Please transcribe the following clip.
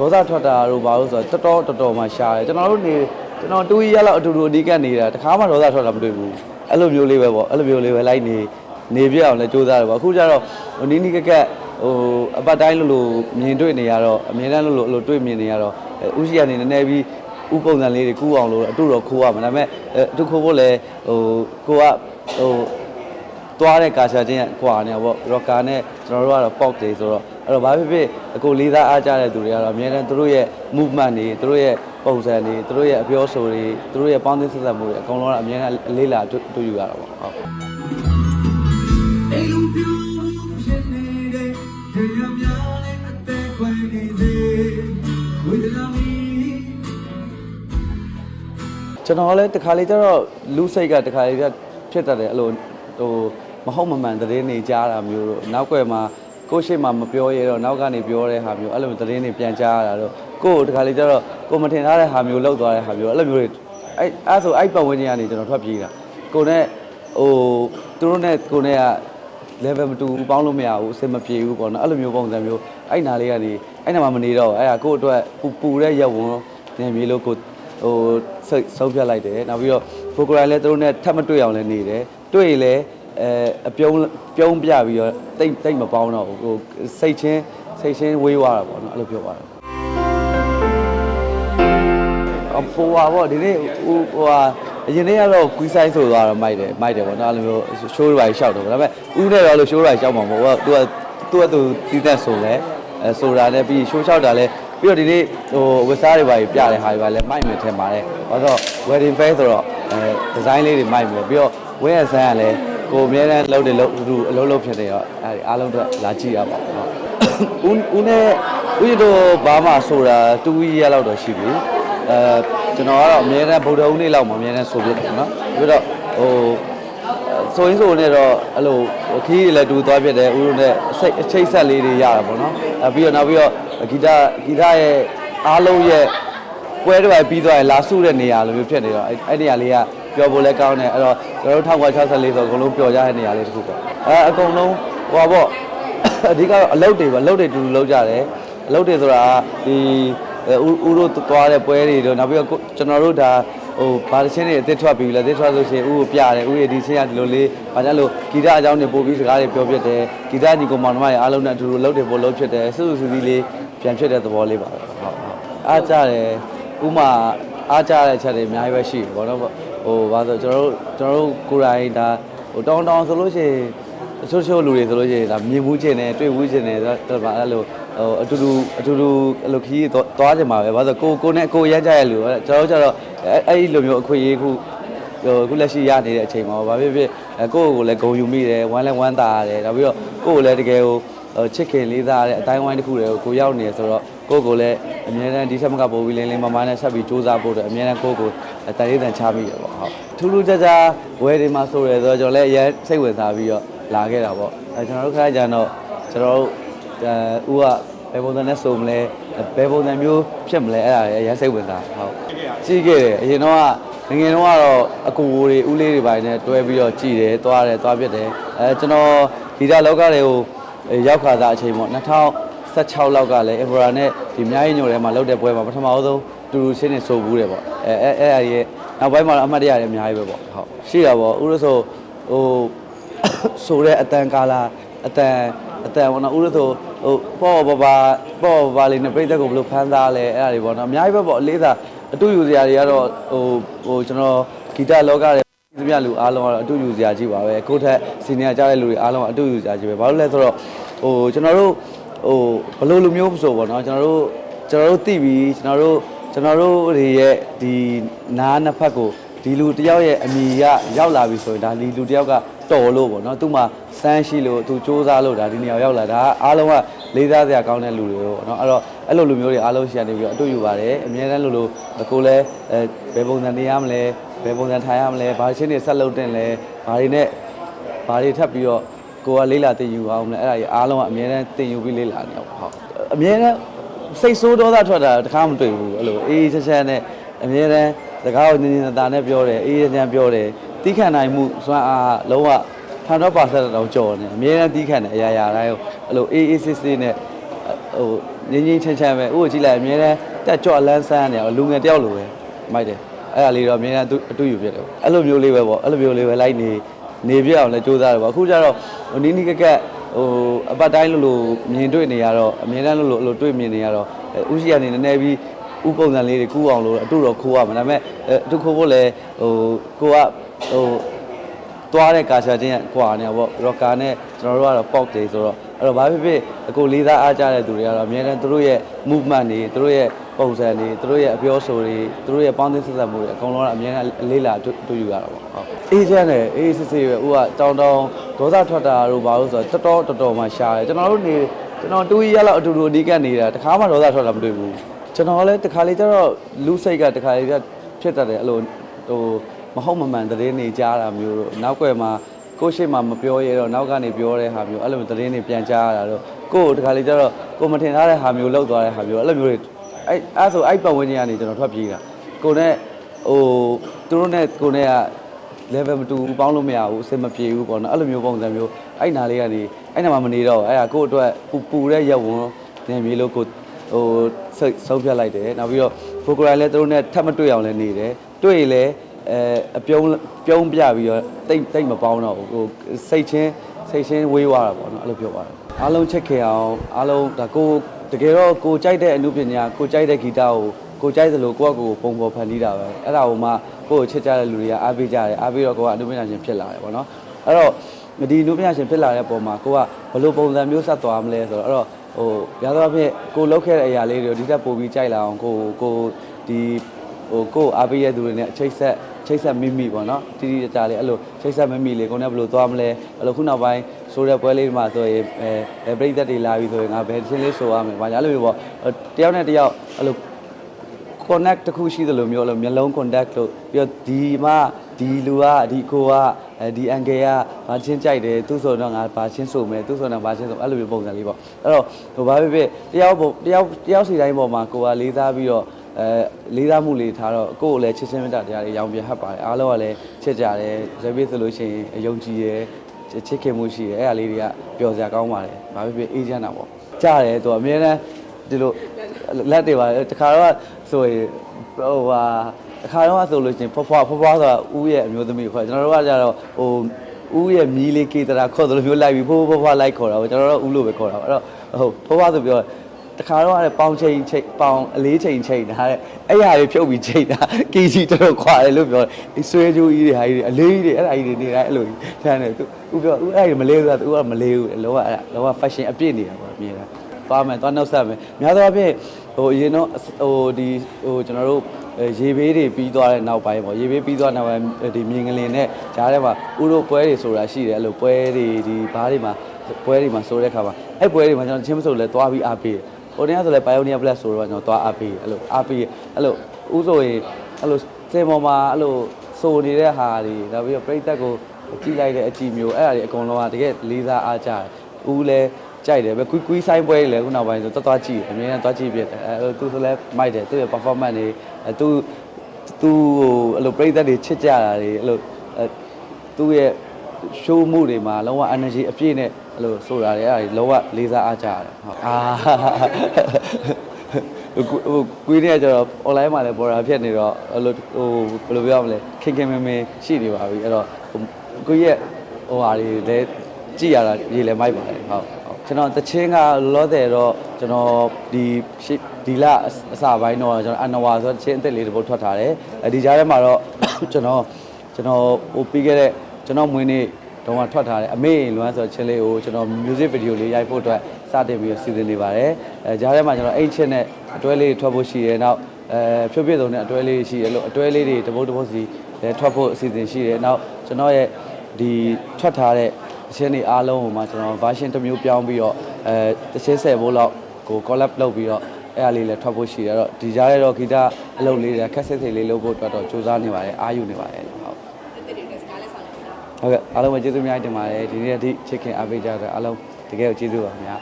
ဒေါသထွက်တာတို့ဘာလို့ဆိုတော့တော်တော်တော်တော်မှရှားတယ်ကျွန်တော်တို့နေကျွန်တော်တူကြီးရက်လောက်အတူတူအဒီကပ်နေတာတခါမှဒေါသထွက်တာမတွေ့ဘူးအဲ့လိုမျိုးလေးပဲပေါ့အဲ့လိုမျိုးလေးပဲလိုက်နေနေပြအောင်လည်းစူးစမ်းတယ်ပေါ့အခုကျတော့ဟိုနီးနီးကက်ကက်ဟိုအပတ်တိုင်းလို့လို့မြင်တွေ့နေရတော့အမြင်တမ်းလို့လို့အဲ့လိုတွေ့မြင်နေရတော့ဥရှိကနေနည်းနည်းပြီးဥပုံစံလေးတွေကူးအောင်လို့အတူတော့ခိုးရမှာဒါပေမဲ့အဲ့အတူခိုးဖို့လည်းဟိုကိုကဟိုသွားတဲ့ကာရှာချင်းကွာနေပေါ့ရော့ကာနဲ့ကျွန်တော်တို့ကတော့ pop တွေဆိုတော့ အဲ့တော့ဘာဖြစ်ဖြစ်အကိုလေးစားအားကြတဲ့သူတွေကတော့အများနဲ့သူတို့ရဲ့ movement တွေသူတို့ရဲ့ပုံစံတွေသူတို့ရဲ့အပြောဆိုတွေသူတို့ရဲ့ပေါင်းသင်းဆက်ဆက်မှုတွေအကုန်လုံးကအများနဲ့လေးလာတွေ့တွေ့ယူရတာပေါ့ဟုတ်အိမ်ပြူဖြစ်နေတဲ့တရားများနဲ့အသက်ခွဲနေစေဝိဒနာမီကျွန်တော်လည်းတခါလေကျတော့လူစိတ်ကတခါလေပြဖြစ်တတ်တယ်အဲ့လိုဟိုမဟုတ်မမှန်သတင်းတွေကြားတာမျိုးတို့နောက်ွယ်မှာ ကိုယ့်ရှိမှမပြောရတော့နောက်ကနေပြောတဲ့ဟာမျိုးအဲ့လိုသတင်းတွေပြန်ကြားရတာတော့ကိုယ့်ကိုတခါလေကျတော့ကိုယ်မထင်ထားတဲ့ဟာမျိုးလောက်သွားတဲ့ဟာမျိုးအဲ့လိုမျိုးတွေအဲ့အဲ့ဆိုအဲ့ပတ်ဝန်းကျင်ကနေကျွန်တော်ထွက်ပြေးတာကိုယ်နဲ့ဟိုသူတို့နဲ့ကိုယ်နဲ့က level မတူဘူးပေါင်းလို့မရဘူးအဆင်မပြေဘူးပေါ့နော်အဲ့လိုမျိုးပုံစံမျိုးအဲ့နာလေးကနေအဲ့နာမှာမနေတော့ဘူးအဲ့ဒါကိုယ့်အတွက်ပူပူတဲ့ရက်ဝန်နေမြေလို့ကိုဟိုစိတ်ဆုံးဖြတ်လိုက်တယ်နောက်ပြီးတော့ကိုကိုရိုင်းလည်းသူတို့နဲ့ထပ်မတွေ့အောင်လည်းနေတယ်တွေ့ရင်လည်း အဲအပြုံးပြုံးပြပြီးတော့တိတ်တိတ်မပေါင်းတော့ဘူးဟိုစိတ်ချင်းစိတ်ချင်းဝေးသွားတာပေါ့နော်အဲ့လိုပြောသွားတာအပေါ်ပါပေါ့ဒီနေ့ဟိုဟိုဟာအရင်နေ့ကတော့ကွီးဆိုင်ဆိုသွားတော့မိုက်တယ်မိုက်တယ်ပေါ့နော်အဲ့လိုမျိုး show တွေပါရှောက်တော့ဒါပေမဲ့ဦးနဲ့တော့လို့ show တွေရှောက်မှာမဟုတ်ဘူးသူကသူကသူတီးသက်ဆိုလဲအဲဆိုတာလည်းပြီး show ရှောက်တာလည်းပြီးတော့ဒီနေ့ဟိုဝက်စားတွေပါပြတဲ့ဟာတွေပါလည်းမိုက်မယ်ထင်ပါတယ်ဘာလို့ wedding face ဆိုတော့အဲဒီဇိုင်းလေးတွေမိုက်မယ်ပြီးတော့ဝဲရဆန်းကလည်း ကိုအများနဲ့လှုပ်တယ်လှုပ်သူအလုံးလုံးဖြစ်နေတော့အဲဒီအားလုံးတော့လာကြည့်ရပါဘူးဟုတ်ဦးဦးနဲ့ဦးရတော့ဘာမှဆိုတာ2ရက်လောက်တော့ရှိပြီအဲကျွန်တော်ကတော့အများနဲ့ဗုဒ္ဓဦးနေ့လောက်မှအများနဲ့ဆိုပြတယ်နော်ပြီးတော့ဟိုဆိုရင်ဆိုနေတော့အဲ့လိုခီးတွေလည်းတူသွားဖြစ်တယ်ဦးတို့နဲ့အစိတ်အချိတ်ဆက်လေးတွေရတာပေါ့နော်အဲပြီးတော့နောက်ပြီးတော့ဂီတဂီတရဲ့အားလုံးရဲ့ပွဲတွေပဲပြီးသွားရင်လာစုတဲ့နေရာလိုမျိုးဖြစ်နေတော့အဲ့အဲ့နေရာလေးက ပျော်ဖို့လည်းကောင်းတယ်အဲ့တော့ကျွန်တော်တို့1964ဆိုအကုန်လုံးပျော်ကြတဲ့နေရာလေးတစ်ခုပေါ့အဲအကုန်လုံးဟိုပါပေါ့အဓိကတော့အလုပ်တွေပါအလုပ်တွေတူတူလုပ်ကြတယ်အလုပ်တွေဆိုတာဒီဦးဦးတို့သွားတဲ့ပွဲတွေတော့နောက်ပြီးတော့ကိုကျွန်တော်တို့ဒါဟိုဘာတစ်ချင်းတွေအသစ်ထွက်ပြီးလဲအသစ်ထွက်ဆိုရှင်ဦးကိုပြတယ်ဦးရဲ့ဒီချင်းကဒီလိုလေးဘာကြလို့ဂီတအကြောင်းတွေပို့ပြီးစကားတွေပြောပြတယ်ဂီတညီကောင်မောင်နှမတွေအားလုံးနဲ့အတူတူလုပ်တယ်ပို့လုပ်ဖြစ်တယ်စုစုစည်းစည်းလေးပြန်ဖြစ်တဲ့သဘောလေးပါပဲဟုတ်ဟုတ်အားကြတယ်ဥမာအားကြတဲ့အချက်တွေအများကြီးပဲရှိတယ်ဘောနော် ဟိုဘာလို့ကျွန်တော်တို့ကျွန်တော်တို့ကိုယ်တိုင်ဒါဟိုတောင်းတောင်းဆိုလို့ရှိရင်တချို့ချို့လူတွေဆိုလို့ရှိရင်ဒါမြင်မှုခြင်းနဲ့တွေ့မှုခြင်းနဲ့ဆိုတော့ဒါအဲ့လိုဟိုအတူတူအတူတူအဲ့လိုခီးသွားကြမှာပဲဘာလို့ကိုကိုနဲ့ကိုရမ်းကြရလူကျွန်တော်တို့ကျတော့အဲ့ဒီလိုမျိုးအခွင့်အရေးခုဟိုခုလက်ရှိရနေတဲ့အချိန်မှာဘာဖြစ်ဖြစ်ကိုကိုကိုလည်းဂုံယူမိတယ်ဝမ်းလည်းဝမ်းသာရတယ်နောက်ပြီးတော့ကိုကိုလည်းတကယ်ဟိုချစ်ခင်လေးစားတဲ့အတိုင်းဝိုင်းတစ်ခုတွေကိုကိုရောက်နေဆိုတော့ ကိုကိုလည်းအမြဲတမ်းဒီချက်မကပို့ပြီးလင်းလင်းမမနဲ့ဆက်ပြီးစူးစမ်းဖို့အတွက်အမြဲတမ်းကိုကိုတန်ရေးတန်ချမိတယ်ပေါ့ဟုတ်ထူးထူးခြားခြားဝဲတွေမှာဆိုရယ်ဆိုတော့ကျွန်တော်လည်းအရင်စိတ်ဝင်စားပြီးတော့လာခဲ့တာပေါ့အဲကျွန်တော်တို့ခါကြတော့ကျွန်တော်တို့အဲဦးကဘယ်ပုံစံနဲ့စုံမလဲဘယ်ပုံစံမျိုးဖြစ်မလဲအဲ့ဒါလည်းအရင်စိတ်ဝင်စားဟုတ်ကြည့်ခဲ့တယ်အရင်တော့ကငငယ်တော့ကတော့အကူတွေဦးလေးတွေပိုင်းနဲ့တွဲပြီးတော့ကြည်တယ်သွားတယ်သွားပြစ်တယ်အဲကျွန်တော်ဒီတာလောကတွေကိုရောက်ခါစားအချိန်ပေါ့ 2016လောက်ကလည်းအင်ဘရာနဲ့ဒီအများကြီးညိုထဲမှာလောက်တဲ့ပွဲမှာပထမအဆုံးတူတူချင်းနေဆိုဘူးတယ်ပေါ့အဲအဲအဲ့အရဲ့နောက်ပိုင်းမှာတော့အမှတ်တရတွေအများကြီးပဲပေါ့ဟုတ်ရှိတာပေါ့ဥရဆိုဟိုဆိုတဲ့အတန်ကာလာအတန်အတန်ဘောနော်ဥရဆိုဟိုပေါ့ပပါပေါ့ပပါလေးနဲ့ပြိသက်ကိုဘယ်လိုဖမ်းသားလဲအဲ့ဒါတွေပေါ့နော်အများကြီးပဲပေါ့အလေးစားအတူယူစရာတွေကတော့ဟိုဟိုကျွန်တော်ဂီတလောကတွေသမျှလူအားလုံးကတော့အတူယူစရာကြီးပါပဲကိုယ့်ထက်စီနီယာကြားတဲ့လူတွေအားလုံးကအတူယူစရာကြီးပဲဘာလို့လဲဆိုတော့ဟိုကျွန်တော်တို့ ဟိုဘယ်လိုလူမျိုးဆိုပေါ့နော်ကျွန်တော်တို့ကျွန်တော်တို့သိပြီးကျွန်တော်တို့ကျွန်တော်တို့တွေရဲ့ဒီနားနှစ်ဖက်ကိုဒီလူတယောက်ရဲ့အမိကရောက်လာပြီဆိုရင်ဒါဒီလူတယောက်ကတော်လို့ပေါ့နော်သူမှစမ်းရှိလို့သူစူးစမ်းလို့ဒါဒီနေရာရောက်လာဒါအားလုံးကလေးစားစရာကောင်းတဲ့လူတွေပေါ့နော်အဲ့တော့အဲ့လိုလူမျိုးတွေအားလုံးရှိရနေပြီးတော့အတူယူပါတယ်အများတန်းလို့လို့ကိုလည်းအဲဘယ်ပုံစံနေရမလဲဘယ်ပုံစံထိုင်ရမလဲဘာချင်းတွေဆက်လုပ်တင်လဲဘာတွေနဲ့ဘာတွေထပ်ပြီးတော့ ကိုကလေးလာတင်ယူအောင်မလဲအဲ့ဒါကြီးအားလုံးကအများတန်းတင်ယူပြီးလေးလာနေအောင်ဟုတ်အများတန်းစိတ်ဆိုးဒေါသထွက်တာတခါမတွေ့ဘူးအဲ့လိုအေးချက်ချက်နဲ့အများတန်းစကားကိုညင်ညင်သာသာနဲ့ပြောတယ်အေးချမ်းပြောတယ်တီးခံနိုင်မှုစွမ်းအားလုံးဝ100%တော့ကြော်နေအများနဲ့တီးခံတယ်အရာရာတိုင်းကိုအဲ့လိုအေးအေးဆေးဆေးနဲ့ဟိုငင်းငင်းချမ်းချမ်းပဲဥကိုကြည့်လိုက်အမြဲတမ်းတက်ကြော့အလန်းဆန်းနေအောင်လူငယ်တယောက်လိုပဲမိုက်တယ်အဲ့ဒါလေးတော့အမြဲတမ်းသူအတူယူဖြစ်တယ်ပေါ့အဲ့လိုမျိုးလေးပဲပေါ့အဲ့လိုမျိုးလေးပဲလိုက်နေ နေပြအောင်လဲစူးစမ်းတယ်ပေါ့အခုကျတော့ဟိုနီးနီးကက်ကက်ဟိုအပတ်တိုင်းလို့လို့မြင်တွေ့နေရတော့အမြဲတမ်းလို့လို့အဲ့လိုတွေ့မြင်နေရတော့ဥရှိကနေနည်းနည်းပြီးဥပုံစံလေးတွေကူးအောင်လို့အတူတော့ခိုးရမှာဒါပေမဲ့အတူခိုးဖို့လဲဟိုကိုကဟိုသွားတဲ့ကာရှာချင်းကကွာနေပေါ့ရော့ကာနဲ့ကျွန်တော်တို့ကတော့ pop တွေဆိုတော့အဲ့တော့ဘာဖြစ်ဖြစ်အကိုလေးစားအားကြတဲ့သူတွေကတော့အများနဲ့သူတို့ရဲ့ movement တွေသူတို့ရဲ့ ပုံစံတွေသူတို့ရဲ့အပြောဆိုတွေသူတို့ရဲ့ပေါင်းသင်းဆက်ဆက်မှုတွေအကုန်လုံးကအများနဲ့အလေးလာတူယူရတာပေါ့ဟုတ်အေးချမ်းတယ်အေးစစ်စစ်ပဲဥကတောင်းတောင်းဒေါသထွက်တာတို့ဘာလို့ဆိုတော့တော်တော်တော်တော်မှရှားတယ်ကျွန်တော်တို့နေကျွန်တော်တူကြီးရလောက်အတူတူအဒီကနေတာတခါမှဒေါသထွက်တာမတွေ့ဘူးကျွန်တော်လည်းတခါလေးကျတော့လူစိတ်ကတခါလေးကဖြစ်တတ်တယ်အဲ့လိုဟိုမဟုတ်မမှန်သတင်းတွေကြားတာမျိုးတို့နောက်ွယ်မှာကိုယ့်ရှိမှမပြောရတော့နောက်ကနေပြောတဲ့ဟာမျိုးအဲ့လိုသတင်းတွေပြန်ကြားရတာတော့ကိုယ့်ကိုတခါလေကျတော့ကိုယ်မထင်ထားတဲ့ဟာမျိုးလောက်သွားတဲ့ဟာမျိုးအဲ့လိုမျိုးတွေ အဲ့အဲ့ဆိုအဲ့ပတ်ဝန်းကျင်ကနေကျွန်တော်ထွက်ပြေးတာကိုယ်နဲ့ဟိုသူတို့နဲ့ကိုယ်နဲ့က level မတူဘူးပေါင်းလို့မရဘူးအဆင်မပြေဘူးပေါ့နော်အဲ့လိုမျိုးပုံစံမျိုးအဲ့နာလေးကနေအဲ့နာမှာမနေတော့အဲ့ဒါကိုယ့်အတွက်ပူပူတဲ့ရက်ဝန်နေမြေလို့ကိုဟိုဆုံးဖြတ်လိုက်တယ်နောက်ပြီးတော့ကိုကိုရိုင်းလည်းသူတို့နဲ့ထပ်မတွေ့အောင်လည်းနေတယ်တွေ့ရင်လည်းအဲအပြုံးပြုံးပြပြီးတော့တိတ်တိတ်မပေါင်းတော့ဘူးဟိုစိတ်ချင်းစိတ်ချင်းဝေးသွားတာပေါ့နော်အဲ့လိုပြောပါတယ်အားလုံးချစ်ခင်အောင်အားလုံးဒါကို တကယ်တော့ကိုကြိုက်တဲ့အမှုပညာကိုကြိုက်တဲ့ဂီတကိုကိုကြိုက်သလိုကိုယ့်အကိုပုံပေါ်ဖန်တီးတာပဲအဲ့ဒါကိုမှကိုယ့်ကိုချစ်ကြတဲ့လူတွေကအားပေးကြတယ်အားပေးတော့ကိုကအမှုပညာရှင်ဖြစ်လာတယ်ပေါ့နော်အဲ့တော့ဒီအမှုပညာရှင်ဖြစ်လာတဲ့ပုံမှာကိုကဘယ်လိုပုံစံမျိုးဆက်သွားမလဲဆိုတော့အဲ့တော့ဟိုရသောအဖြစ်ကိုလောက်ခဲ့တဲ့အရာလေးတွေကိုဒီတက်ပို့ပြီးကြိုက်လာအောင်ကိုကိုဒီဟိုကိုယ်အားပေးရတဲ့သူတွေနဲ့အချိတ်ဆက်ချိတ်ဆက်မိမိပေါ့နော်တီတီကြကြလေးအဲ့လိုချိတ်ဆက်မိမိလေးကိုယ်နဲ့ဘယ်လိုသွားမလဲအဲ့လိုခုနောက်ပိုင်း ဆိုတဲ့ပွဲလေးတွေမှာဆိုရင်အဲအဲပြိသက်တွေလာပြီဆိုရင်ငါဘယ်ချင်းလေးဆိုရမယ်ဘာညာအဲ့လိုမျိုးပေါ့တယောက်နဲ့တယောက်အဲ့လို connect တစ်ခုရှိသလိုမျိုးအဲ့လိုမျိုးလုံး contact လို့ပြီးတော့ဒီမှဒီလူကဒီကိုကအဲဒီ angle ကဘာချင်းကြိုက်တယ်သူဆိုတော့ငါဘာချင်းဆိုမယ်သူဆိုတော့ဘာချင်းဆိုအဲ့လိုမျိုးပုံစံလေးပေါ့အဲ့တော့ဟိုဘာဖြစ်ဖြစ်တယောက်ပုံတယောက်တယောက်စီတိုင်းပေါ်မှာကိုကလေးစားပြီးတော့အဲလေးစားမှုလေးထားတော့ကိုယ့်ကိုလည်းချစ်ချင်းမေတ္တာတရားတွေရောင်ပြဟတ်ပါတယ်အားလုံးကလည်းချစ်ကြတယ်ဇေဘိဆိုလို့ရှိရင်အယုံကြည်ရယ် ချစ်ခင်မှုရှိရယ်အဲ့ဒါလေးတွေကပျော်စရာကောင်းပါတယ်ဘာဖြစ်ဖြစ်အေးချမ်းတာပေါ့ကြားတယ်သူကအများနဲ့ဒီလိုလက်တွေပါတခါတော့ဆိုရင်ဟိုဟာတခါတော့ဆိုလို့ရှိရင်ဖွားဖွားဖွားဖွားဆိုတာဦးရဲ့အမျိုးသမီးကိုခေါ်ကျွန်တော်တို့ကကြတော့ဟိုဦးရဲ့မြီးလေးကေတရာခေါ်တယ်လို့မျိုးလိုက်ပြီးဖိုးဖိုးဖွားဖွားလိုက်ခေါ်တာပေါ့ကျွန်တော်တို့ဦးလို့ပဲခေါ်တာပေါ့အဲ့တော့ဟိုဖွားဖွားဆိုပြော တခါတော့အဲ့ပေါင်ချိန်ချိန်ပေါင်အလေးချိန်ချိန်တာတဲ့အဲ့ဟာတွေဖြုတ်ပြီးချိန်တာ KG တော်တော်ခွာတယ်လို့ပြောတယ်ဆွဲကြိုးကြီးတွေဟာကြီးတွေအလေးကြီးတွေအဲ့ဒါကြီးတွေနေတိုင်းအဲ့လိုကြီးထမ်းတယ်သူဦးပြောဦးအဲ့ဒီမလေးဆိုတာသူကမလေးဘူးလောကအဲ့ဒါလောက fashion အပြည့်နေတာပေါ့အမြင်တာသွားမယ်သွားနှုတ်ဆက်မယ်များသောအားဖြင့်ဟိုအရင်တော့ဟိုဒီဟိုကျွန်တော်တို့ရေဘေးတွေပြီးသွားတဲ့နောက်ပိုင်းပေါ့ရေဘေးပြီးသွားတဲ့နောက်ပိုင်းဒီမြင်ကလေးနဲ့ဂျားထဲမှာဥတို့ပွဲတွေဆိုတာရှိတယ်အဲ့လိုပွဲတွေဒီဘားတွေမှာပွဲတွေမှာဆိုတဲ့ခါမှာအဲ့ပွဲတွေမှာကျွန်တော်ချင်းမဆိုလဲသွားပြီးအားပေးတယ် ဟိုတည်းကဆိုလဲ Pioneer Plus ဆိုတော့ကျွန်တော်သွားအားပေးတယ်အဲ့လိုအားပေးအဲ့လိုဥဆိုရင်အဲ့လိုစင်ပေါ်မှာအဲ့လိုဆိုနေတဲ့ဟာတွေနောက်ပြီးတော့ပြိတက်ကိုကြည့်လိုက်တဲ့အကြည့်မျိုးအဲ့ဒါတွေအကုန်လုံးကတကယ်လေးစားအားကြတယ်ဦးလဲကြိုက်တယ်ပဲကွီကွီဆိုင်ပွဲလေခုနောက်ပိုင်းဆိုတော်တော်ကြည့်အမြဲတမ်းသွားကြည့်ပြတယ်အဲသူဆိုလဲမိုက်တယ်သူ့ရဲ့ performance တွေအဲသူသူဟိုအဲ့လိုပြိသက်တွေချစ်ကြတာတွေအဲ့လိုအဲသူ့ရဲ့ show မှုတွေမှာလုံးဝ energy အပြည့်နဲ့ အဲ့လိုဆိုတာတွေအဲ့ဒါတွေလုံးဝလေးစားအားကြရတယ်ဟုတ်အာဟိုဟိုကွေးနေကြတော့ online မှာလည်းပေါ်တာဖြစ်နေတော့အဲ့လိုဟိုဘယ်လိုပြောရမလဲခင်ခင်မင်မင်ရှိနေပါပြီအဲ့တော့ကိုကြီးရဲ့ဟိုဟာတွေလည်းကြည့်ရတာရေးလည်းမိုက်ပါတယ်ဟုတ်ကျွန်တော်တချင်းကလောတယ်တော့ကျွန်တော်ဒီဒီလအစပိုင်းတော့ကျွန်တော်အနဝါဆိုတချင်းအသက်လေးတစ်ပုတ်ထွက်ထားတယ်အဲဒီကြားထဲမှာတော့ကျွန်တော်ကျွန်တော်ဟိုပြီးခဲ့တဲ့ကျွန်တော်မွေးနေ့ တုန်းကထွက်ထားတယ်အမေလွမ်းဆိုချင်းလေးကိုကျွန်တော် music video လေးရိုက်ဖို့အတွက်စတင်ပြီးစီစဉ်နေပါတယ်အဲကြားထဲမှာကျွန်တော်အိတ်ချစ်နဲ့အတွဲလေးထွက်ဖို့ရှိတယ်နောက်အဲဖြုတ်ပြည့်စုံတဲ့အတွဲလေးရှိတယ်လို့အတွဲလေးတွေတပုတ်တပုတ်စီလည်းထွက်ဖို့အစီအစဉ်ရှိတယ်နောက်ကျွန်တော်ရဲ့ဒီထွက်ထားတဲ့အချင်းတွေအားလုံးကိုမှကျွန်တော် version တစ်မျိုးပြောင်းပြီးတော့အဲတစ်ချင်းဆက်ဖို့လောက်ကို collab လုပ်ပြီးတော့အဲ့အလေးလည်းထွက်ဖို့ရှိတယ်အဲ့တော့ဒီကြားထဲတော့ဂီတအလုပ်လေးတွေခက်ဆက်စိတ်လေးလုပ်ဖို့အတွက်တော့စူးစမ်းနေပါတယ်အားယူနေပါတယ်ဟုတ် တက်တက်တွေစကားလဲဆောင်နေတာ ဟုတ်ကဲ့အားလုံးပဲကျေးဇူးများတင်ပါတယ်ဒီနေ့အထိချစ်ခင်အားပေးကြတဲ့အားလုံးတကယ်ကိုကျေးဇူးပါခင်ဗျာ